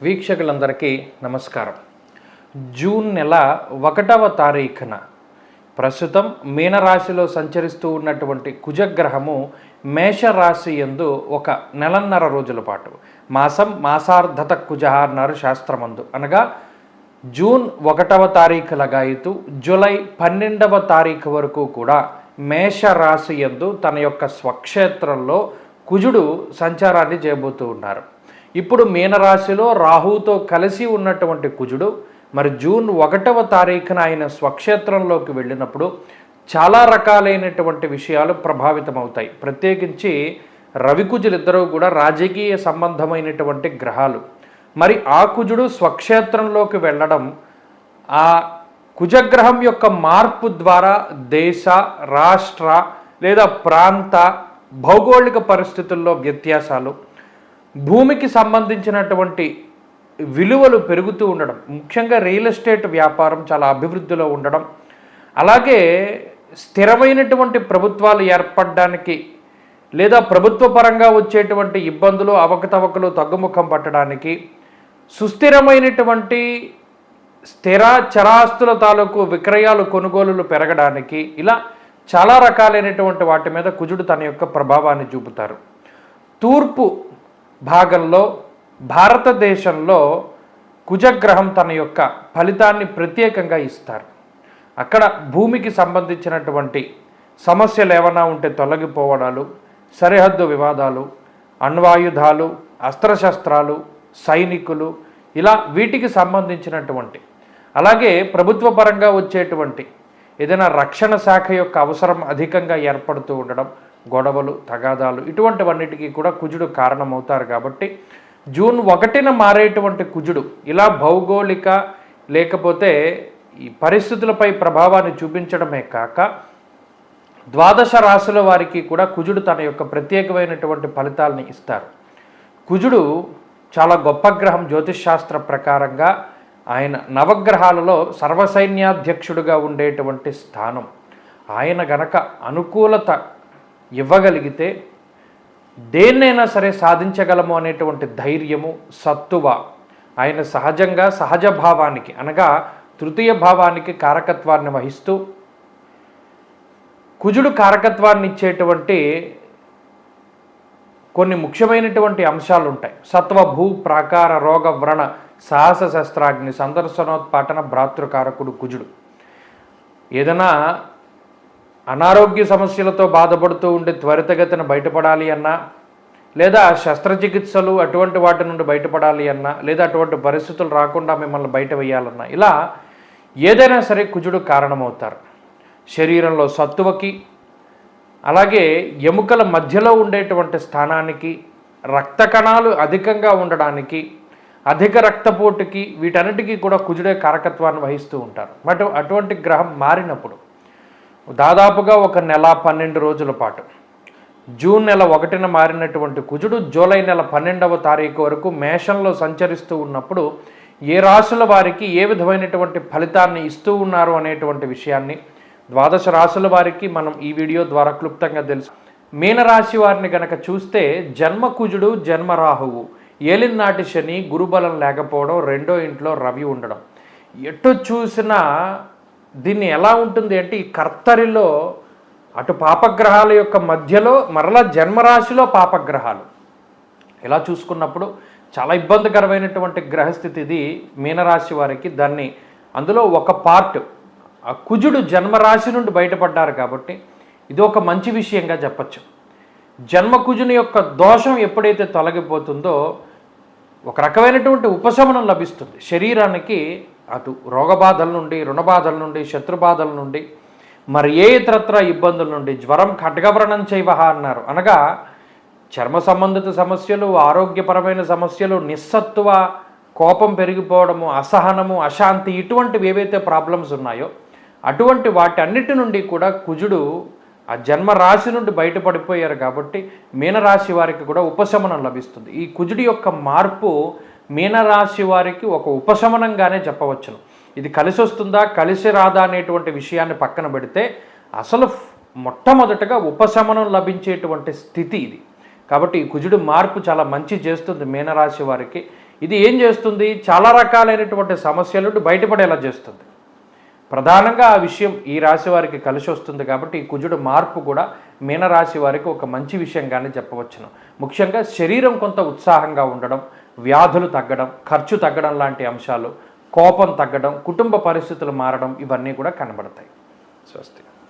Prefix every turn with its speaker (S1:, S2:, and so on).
S1: వీక్షకులందరికీ నమస్కారం. జూన్ నెల ఒకటవ తారీఖున ప్రస్తుతం మీనరాశిలో సంచరిస్తూ ఉన్నటువంటి కుజగ్రహము మేషరాశి ఎందు ఒక నెలన్నర రోజుల పాటు మాసం మాసార్ధత కుజ అన్నారు శాస్త్రమందు. అనగా జూన్ ఒకటవ తారీఖు లగాయితూ జూలై పన్నెండవ తారీఖు వరకు కూడా మేషరాశి ఎందు తన యొక్క స్వక్షేత్రంలో కుజుడు సంచారాన్ని చేయబోతూ ఉన్నారు. ఇప్పుడు మీనరాశిలో రాహువుతో కలిసి ఉన్నటువంటి కుజుడు మరి జూన్ ఒకటవ తారీఖున ఆయన స్వక్షేత్రంలోకి వెళ్ళినప్పుడు చాలా రకాలైనటువంటి విషయాలు ప్రభావితమవుతాయి. ప్రత్యేకించి రవికుజులు ఇద్దరూ కూడా రాజకీయ సంబంధమైనటువంటి గ్రహాలు. మరి ఆ కుజుడు స్వక్షేత్రంలోకి వెళ్ళడం ఆ కుజగ్రహం యొక్క మార్పు ద్వారా దేశ రాష్ట్ర లేదా ప్రాంత భౌగోళిక పరిస్థితుల్లో వ్యత్యాసాలు భూమికి సంబంధించినటువంటి విలువలు పెరుగుతూ ఉండడం ముఖ్యంగా రియల్ ఎస్టేట్ వ్యాపారం చాలా అభివృద్ధిలో ఉండడం అలాగే స్థిరమైనటువంటి ప్రభుత్వాలు ఏర్పడడానికి లేదా ప్రభుత్వ పరంగా వచ్చేటువంటి ఇబ్బందులు అవకతవకలు తగ్గుముఖం పట్టడానికి సుస్థిరమైనటువంటి స్థిర చరాస్తుల తాలూకు విక్రయాలు కొనుగోలులు పెరగడానికి ఇలా చాలా రకాలైనటువంటి వాటి మీద కుజుడు తన యొక్క ప్రభావాన్ని చూపుతారు. తూర్పు భాగంలో భారతదేశంలో కుజగ్రహం తన యొక్క ఫలితాన్ని ప్రత్యేకంగా ఇస్తారు. అక్కడ భూమికి సంబంధించినటువంటి సమస్యలు ఏమైనా ఉంటే తొలగిపోవడాలు సరిహద్దు వివాదాలు అణ్వాయుధాలు అస్త్రశస్త్రాలు సైనికులు ఇలా వీటికి సంబంధించినటువంటి అలాగే ప్రభుత్వ పరంగా వచ్చేటువంటి ఏదైనా రక్షణ శాఖ యొక్క అవసరం అధికంగా ఏర్పడుతూ ఉండడం గొడవలు తగాదాలు ఇటువంటివన్నిటికీ కూడా కుజుడు కారణమవుతారు కాబట్టి జూన్ ఒకటిన మారేటువంటి కుజుడు ఇలా భౌగోళిక లేకపోతే ఈ పరిస్థితులపై ప్రభావాన్ని చూపించడమే కాక ద్వాదశ రాశుల వారికి కూడా కుజుడు తన యొక్క ప్రత్యేకమైనటువంటి ఫలితాలని ఇస్తారు. కుజుడు చాలా గొప్ప గ్రహం జ్యోతిష్శాస్త్ర ప్రకారంగా ఆయన నవగ్రహాలలో సర్వసైన్యాధ్యక్షుడుగా ఉండేటువంటి స్థానం. ఆయన గనక అనుకూలత ఇవ్వగలిగితే దేన్నైనా సరే సాధించగలము అనేటువంటి ధైర్యము సత్తువ ఆయన సహజంగా సహజ భావానికి అనగా తృతీయ భావానికి కారకత్వాన్ని వహిస్తూ కుజుడు కారకత్వాన్ని ఇచ్చేటువంటి కొన్ని ముఖ్యమైనటువంటి అంశాలు ఉంటాయి సత్వ భూ ప్రాకార రోగ వ్రణ సాహస శస్త్రాగ్ని సందర్శనోత్పాటన భ్రాతృకారకుడు కుజుడు. ఏదైనా అనారోగ్య సమస్యలతో బాధపడుతూ ఉండి త్వరితగతిన బయటపడాలి అన్నా లేదా శస్త్రచికిత్సలు అటువంటి వాటి నుండి బయటపడాలి అన్నా లేదా అటువంటి పరిస్థితులు రాకుండా మిమ్మల్ని బయట వేయాలన్నా ఇలా ఏదైనా సరే కుజుడు కారణమవుతారు. శరీరంలో సత్తువకి అలాగే ఎముకల మధ్యలో ఉండేటువంటి స్థానానికి రక్త కణాలు అధికంగా ఉండడానికి అధిక రక్తపోటుకి వీటన్నిటికీ కూడా కుజుడే కారకత్వాన్ని వహిస్తూ ఉంటారు. బట్ అటువంటి గ్రహం మారినప్పుడు దాదాపుగా ఒక నెల పన్నెండు రోజుల పాటు. జూన్ నెల ఒకటిన మారినటువంటి కుజుడు జూలై నెల పన్నెండవ తారీఖు వరకు మేషంలో సంచరిస్తూ ఉన్నప్పుడు ఏ రాశుల వారికి ఏ విధమైనటువంటి ఫలితాన్ని ఇస్తూ ఉన్నారు అనేటువంటి విషయాన్ని ద్వాదశ రాశుల వారికి మనం ఈ వీడియో ద్వారా క్లుప్తంగా తెలుసు. మీనరాశి వారిని గనక చూస్తే జన్మ కుజుడు జన్మ రాహువు. ఏలినాటి శని గురుబలం లేకపోవడం రెండో ఇంట్లో రవి ఉండడం. ఎటు చూసినా దీన్ని ఎలా ఉంటుంది అంటే ఈ కర్తరిలో అటు పాపగ్రహాల యొక్క మధ్యలో మరలా జన్మరాశిలో పాపగ్రహాలు. ఇలా చూసుకున్నప్పుడు చాలా ఇబ్బందికరమైనటువంటి గ్రహస్థితి ఇది మీనరాశి వారికి దాన్ని అందులో ఒక పార్ట్ ఆ కుజుడు జన్మరాశి నుండి బయటపడ్డారు కాబట్టి ఇది ఒక మంచి విషయంగా చెప్పచ్చు. జన్మకుజుని యొక్క దోషం ఎప్పుడైతే తొలగిపోతుందో ఒక రకమైనటువంటి ఉపశమనం లభిస్తుంది. శరీరానికి అటు రోగబాధల నుండి రుణబాధల నుండి శత్రుబాధల నుండి మరి ఏ ఇతరత్ర ఇబ్బందుల నుండి జ్వరం ఖడ్గవ్రణం చేయవహ అన్నారు. అనగా చర్మ సంబంధిత సమస్యలు ఆరోగ్యపరమైన సమస్యలు నిస్సత్వ కోపం పెరిగిపోవడము అసహనము అశాంతి ఇటువంటివి ఏవైతే ప్రాబ్లమ్స్ ఉన్నాయో అటువంటి వాటి అన్నిటి నుండి కూడా కుజుడు ఆ జన్మ రాశి నుండి బయటపడిపోయారు కాబట్టి మీనరాశి వారికి కూడా ఉపశమనం లభిస్తుంది. ఈ కుజుడి యొక్క మార్పు మీనరాశి వారికి ఒక ఉపశమనంగానే చెప్పవచ్చును. ఇది కలిసి వస్తుందా కలిసి రాదా అనేటువంటి విషయాన్ని పక్కన పెడితే అసలు మొట్టమొదటగా ఉపశమనం లభించేటువంటి స్థితి ఇది. కాబట్టి ఈ కుజుడు మార్పు చాలా మంచి చేస్తుంది మీనరాశి వారికి. ఇది ఏం చేస్తుంది? చాలా రకాలైనటువంటి సమస్యలు బయటపడేలా చేస్తుంది. ప్రధానంగా ఆ విషయం ఈ రాశి వారికి కలిసి వస్తుంది కాబట్టి ఈ కుజుడు మార్పు కూడా మీనరాశి వారికి ఒక మంచి విషయంగానే చెప్పవచ్చును. ముఖ్యంగా శరీరం కొంత ఉత్సాహంగా ఉండడం వ్యాధులు తగ్గడం ఖర్చు తగ్గడం లాంటి అంశాలు కోపం తగ్గడం కుటుంబ పరిస్థితులు మారడం ఇవన్నీ కూడా కనబడతాయి. స్వస్తి